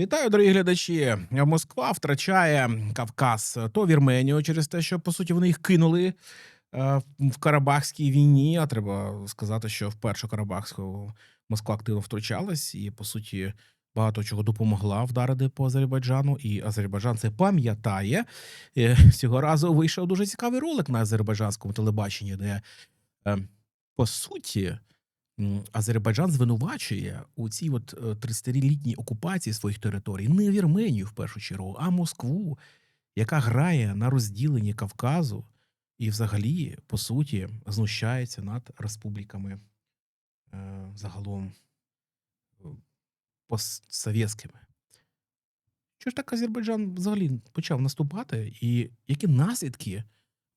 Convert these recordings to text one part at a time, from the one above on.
Вітаю, дорогі глядачі. Москва втрачає Кавказ то Вірменію через те, що по суті вони їх кинули е, в Карабахській війні. А треба сказати, що в першу Карабахську Москва активно втручалась і по суті багато чого допомогла вдарити по Азербайджану. І Азербайджан це пам'ятає. Е, Цього разу вийшов дуже цікавий ролик на азербайджанському телебаченні, де е, по суті. Азербайджан звинувачує у цій от е, 30-літній окупації своїх територій не Вірменію в першу чергу, а Москву, яка грає на розділенні Кавказу і, взагалі, по суті, знущається над республіками е, загалом е, постсовєтськими. Що ж так Азербайджан взагалі почав наступати, і які наслідки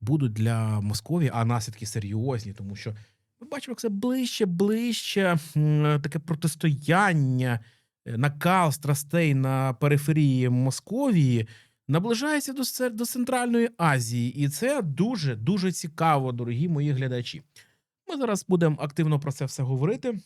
будуть для Московії, а наслідки серйозні, тому що ми бачимо, як це ближче, ближче таке протистояння, е, накал страстей на периферії Московії наближається до, до Центральної Азії, і це дуже дуже цікаво, дорогі мої глядачі. Ми зараз будемо активно про це все говорити.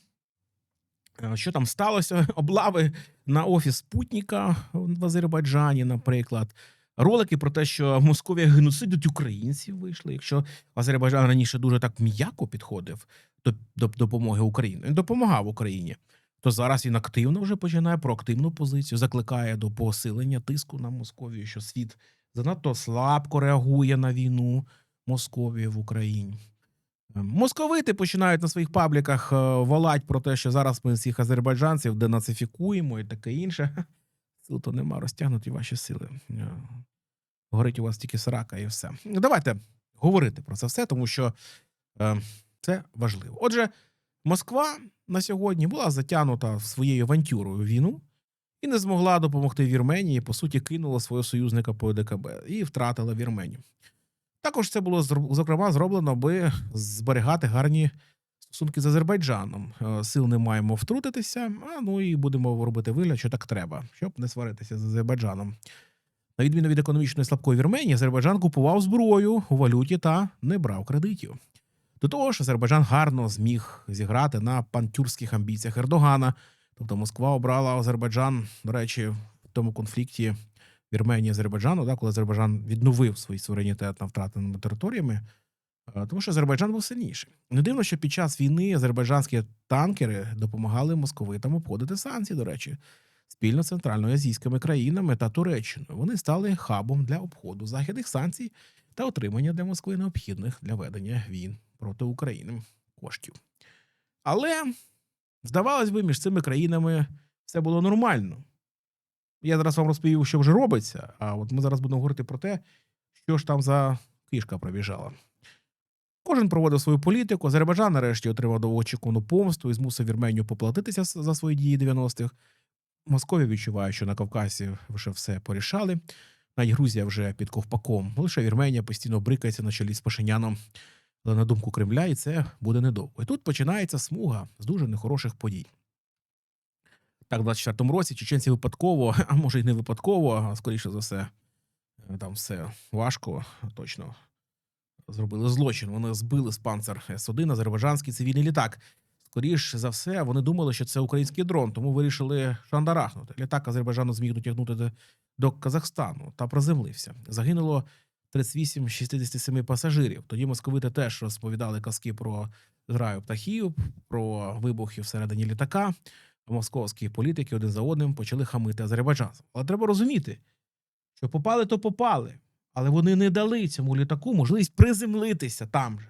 Е, Що там сталося? Облави на офіс Спутника в Азербайджані, наприклад. Ролики про те, що Московія геноцидить українців вийшли. Якщо Азербайджан раніше дуже так м'яко підходив до, до допомоги Україні, він допомагав Україні, то зараз він активно вже починає проактивну позицію, закликає до посилення тиску на Московію, що світ занадто слабко реагує на війну Московії в Україні. Ем, Московити починають на своїх пабліках е, волать про те, що зараз ми всіх азербайджанців денацифікуємо і таке інше. Сил то нема, розтягнуті ваші сили. Е, Горить у вас тільки срака і все. Ну, Давайте говорити про це все, тому що е, це важливо. Отже, Москва на сьогодні була затягнута своєю авантюрою війну і не змогла допомогти Вірменії. По суті, кинула свого союзника по ОДКБ і втратила Вірменію. Також це було зокрема зроблено, аби зберігати гарні стосунки з Азербайджаном. Е, Сил не маємо втрутитися, а ну і будемо робити вигляд, що так треба, щоб не сваритися з Азербайджаном. На відміну від економічної слабкої Вірменії, Азербайджан купував зброю у валюті та не брав кредитів. До того ж, Азербайджан гарно зміг зіграти на пантюрських амбіціях Ердогана. Тобто Москва обрала Азербайджан, до речі, в тому конфлікті Вірменії Азербайджану, да, коли Азербайджан відновив свій суверенітет на втратеними територіями, тому що Азербайджан був сильніший. Не дивно, що під час війни азербайджанські танкери допомагали московитам обходити санкції, до речі, спільно з центральноазійськими країнами та Туреччиною. Вони стали хабом для обходу західних санкцій та отримання для Москви необхідних для ведення війн проти України коштів. Але, здавалось би, між цими країнами все було нормально. Я зараз вам розповів, що вже робиться, а от ми зараз будемо говорити про те, що ж там за кишка пробіжала. Кожен проводив свою політику. Азербайджан нарешті отримав довгоочікувану помсту і змусив Вірменію поплатитися за свої дії 90-х. Московія відчуває, що на Кавказі вже все порішали. Навіть Грузія вже під ковпаком. Лише Вірменія постійно брикається на чолі з Пашиняном. Але на думку Кремля, і це буде недовго. І тут починається смуга з дуже нехороших подій. Так, в 24-му році чеченці випадково, а може й не випадково, а скоріше за все, е, там все важко, точно зробили злочин. Вони збили з панцер С-1 азербайджанський цивільний літак. Скоріш за все, вони думали, що це український дрон, тому вирішили шандарахнути. Літак Азербайджану зміг дотягнути до- Казахстану та приземлився. Загинуло 38 з 67 пасажирів. Тоді московити теж розповідали казки про зграю птахів, про вибухи всередині літака. Московські політики один за одним почали хамити азербайджанцям. Але треба розуміти, що попали, то попали, але вони не дали цьому літаку можливість приземлитися там же.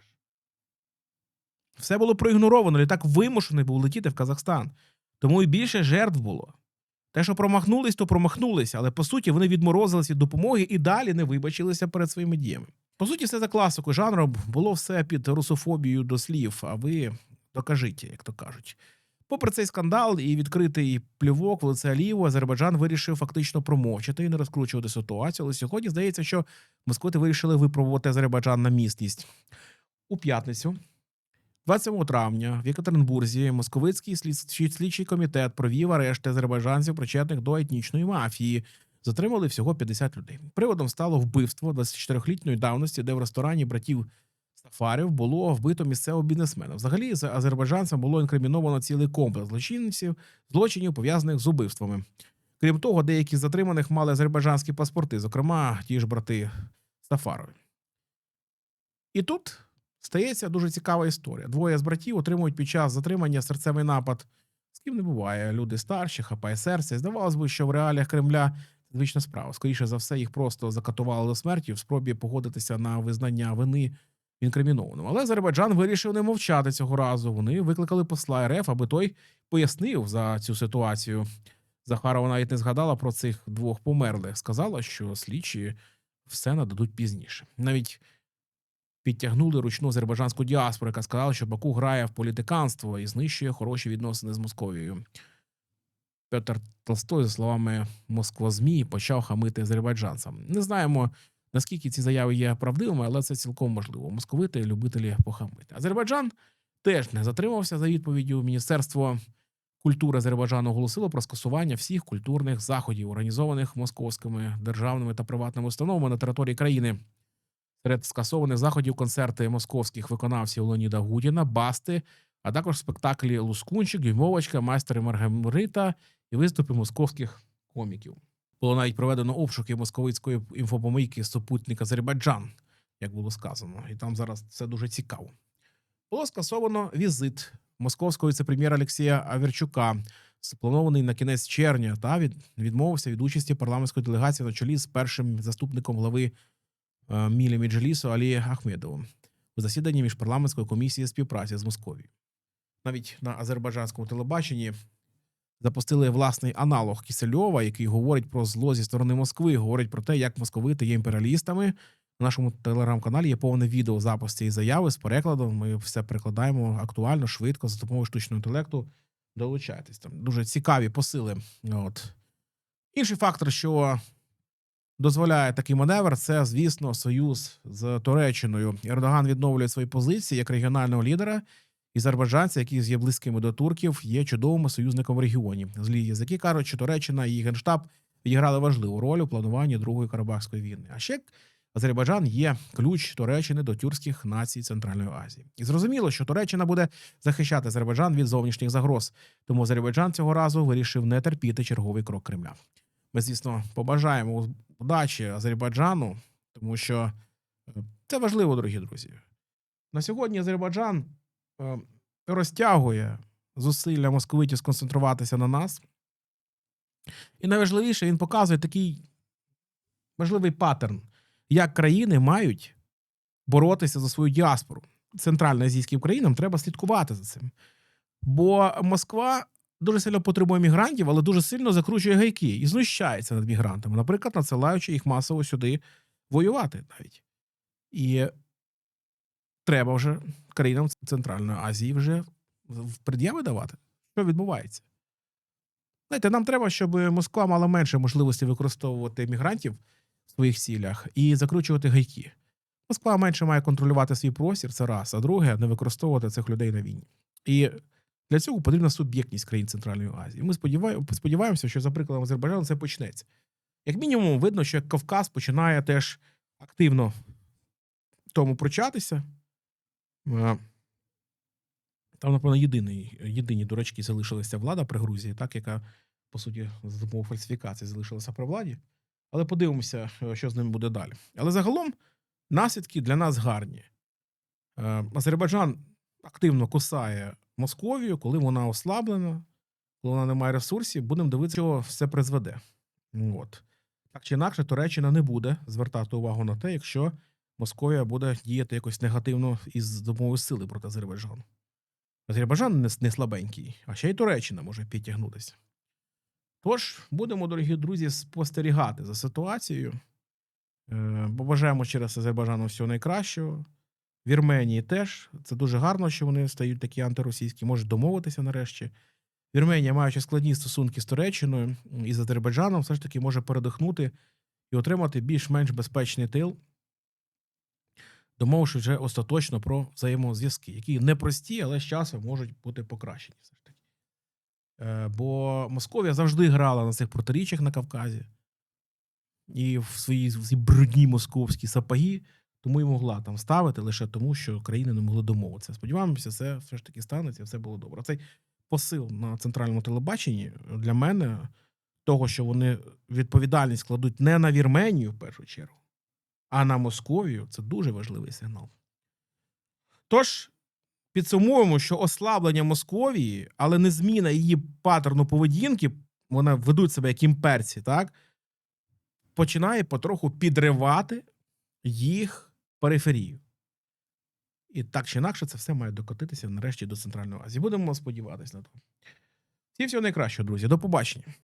Все було проігноровано. Літак вимушений був летіти в Казахстан. Тому і більше жертв було. Те, що промахнулись, то промахнулися, але по суті вони відморозилися від допомоги і далі не вибачилися перед своїми діями. По суті, все за класикою жанру було все під русофобією до слів, а ви докажіть, як то кажуть. Попри цей скандал і відкритий плювок в лице Алієву, Азербайджан вирішив фактично промовчати і не розкручувати ситуацію. Але сьогодні здається, що москвити вирішили випробувати Азербайджан на міцність. У п'ятницю, 27 травня, в Єкатеринбурзі, московицький слід- слідчий комітет провів арешти азербайджанців, причетних до етнічної мафії. Затримали всього 50 людей. Приводом стало вбивство 24-літньої давності, де в ресторані братів Сафарів було вбито місцевого бізнесмена. Взагалі, з азербайджанцем було інкриміновано цілий комплекс злочинців, злочинів, пов'язаних з убивствами. Крім того, деякі з затриманих мали азербайджанські паспорти, зокрема, ті ж брати Сафарові. І тут стається дуже цікава історія. Двоє з братів отримують під час затримання серцевий напад. З ким не буває. Люди старші, хапає серце. Здавалось би, що в реаліях Кремля це звична справа. Скоріше за все, їх просто закатували до смерті в спробі погодитися на визнання вини інкримінованим. Але Азербайджан вирішив не мовчати цього разу. Вони викликали посла РФ, аби той пояснив за цю ситуацію. Захарова навіть не згадала про цих двох померлих. Сказала, що слідчі все нададуть пізніше. Навіть підтягнули ручну азербайджанську діаспору, яка сказала, що Баку грає в політиканство і знищує хороші відносини з Московією. Петр Толстой, за словами Москва ЗМІ, почав хамити азербайджанцям. Не знаємо, наскільки ці заяви є правдивими, але це цілком можливо. Московити любителі похамити. Азербайджан теж не затримався за відповіддю. Міністерство культури Азербайджану оголосило про скасування всіх культурних заходів, організованих московськими державними та приватними установами на території країни. Серед скасованих заходів концерти московських виконавців Леоніда Гудіна, Басти, а також спектаклі Лускунчик, Дюймовочка, майстер і Маргарита і виступи московських коміків. Було навіть проведено обшуки московицької інфопомийки супутник Азербайджан, як було сказано, і там зараз це дуже цікаво. Було скасовано візит московського віце-прем'єра Олексія Аверчука, спланований на кінець червня, та від, відмовився від участі парламентської делегації на чолі з першим заступником глави е, Мілі Меджлісу Алі Ахмедовим у засіданні міжпарламентської комісії співпраці з Московією. Навіть на азербайджанському телебаченні запустили власний аналог Кісельова, який говорить про зло зі сторони Москви, говорить про те, як московити є імперіалістами. На нашому телеграм-каналі є повне відео запис цієї заяви з перекладом. Ми все перекладаємо актуально, швидко, за допомогою штучного інтелекту. Долучайтесь там. Дуже цікаві посили. От. Інший фактор, що дозволяє такий маневр, це, звісно, союз з Туреччиною. Ердоган відновлює свої позиції як регіонального лідера. Азербайджанці, які є близькими до турків, є чудовими союзником в регіоні. Злі язики кажуть, що Туреччина і генштаб відіграли важливу роль у плануванні Другої Карабахської війни. А ще Азербайджан є ключ Туреччини до тюркських націй Центральної Азії. І зрозуміло, що Туреччина буде захищати Азербайджан від зовнішніх загроз. Тому Азербайджан цього разу вирішив не терпіти черговий крок Кремля. Ми, звісно, побажаємо удачі Азербайджану, тому що е, це важливо, дорогі друзі. На сьогодні Азербайджан розтягує зусилля московитів сконцентруватися на нас. І найважливіше, він показує такий важливий паттерн, як країни мають боротися за свою діаспору. Центральноазійським країнам треба слідкувати за цим. Бо Москва дуже сильно потребує мігрантів, але дуже сильно закручує гайки і знущається над мігрантами, наприклад, надсилаючи їх масово сюди воювати навіть. І треба вже країнам Центральної Азії вже в пред'яви давати. Що відбувається? Знаєте, нам треба, щоб Москва мала менше можливості використовувати мігрантів в своїх цілях і закручувати гайки. Москва менше має контролювати свій простір, це раз, а друге, не використовувати цих людей на війні. І для цього потрібна суб'єктність країн Центральної Азії. Ми сподіваємося, що за прикладом Азербайджану це почнеться. Як мінімум, видно, що Кавказ починає теж активно тому прочатися. Там, напевно, єдиний, єдині дурачки залишилася влада при Грузії, так, яка, по суті, за допомогою фальсифікації залишилася при владі. Але подивимося, е, що з ним буде далі. Але загалом наслідки для нас гарні. Е, Азербайджан активно кусає Московію, коли вона ослаблена, коли вона не має ресурсів, будемо дивитися, що все призведе. От. Так чи інакше, Туреччина не буде звертати увагу на те, якщо Московія буде діяти якось негативно із допомогою сили проти Азербайджану. Азербайджан не, слабенький, а ще й Туреччина може підтягнутися. Тож, будемо, дорогі друзі, спостерігати за ситуацією. Е, Побажаємо через Азербайджану всього найкращого. Вірменії теж. Це дуже гарно, що вони стають такі антиросійські, можуть домовитися нарешті. Вірменія, маючи складні стосунки з Туреччиною і з Азербайджаном, все ж таки може передихнути і отримати більш-менш безпечний тил, домовивши вже остаточно про взаємозв'язки, які непрості, але з часом можуть бути покращені. Ж таки. Е, Бо Московія завжди грала на цих протиріччях на Кавказі і в свої, в свої брудні московські сапоги, тому і могла там ставити лише тому, що країни не могли домовитися. Сподіваємося, це все ж таки станеться, все було добре. Цей посил на центральному телебаченні для мене того, що вони відповідальність кладуть не на Вірменію в першу чергу, а на Московію, це дуже важливий сигнал. Тож, підсумуємо, що ослаблення Московії, але не зміна її паттерну поведінки, вона ведуть себе як імперці, так? Починає потроху підривати їх периферію. І так чи інакше, це все має докотитися нарешті до Центральної Азії. Будемо сподіватися на то. Всі всього найкращого, друзі. До побачення.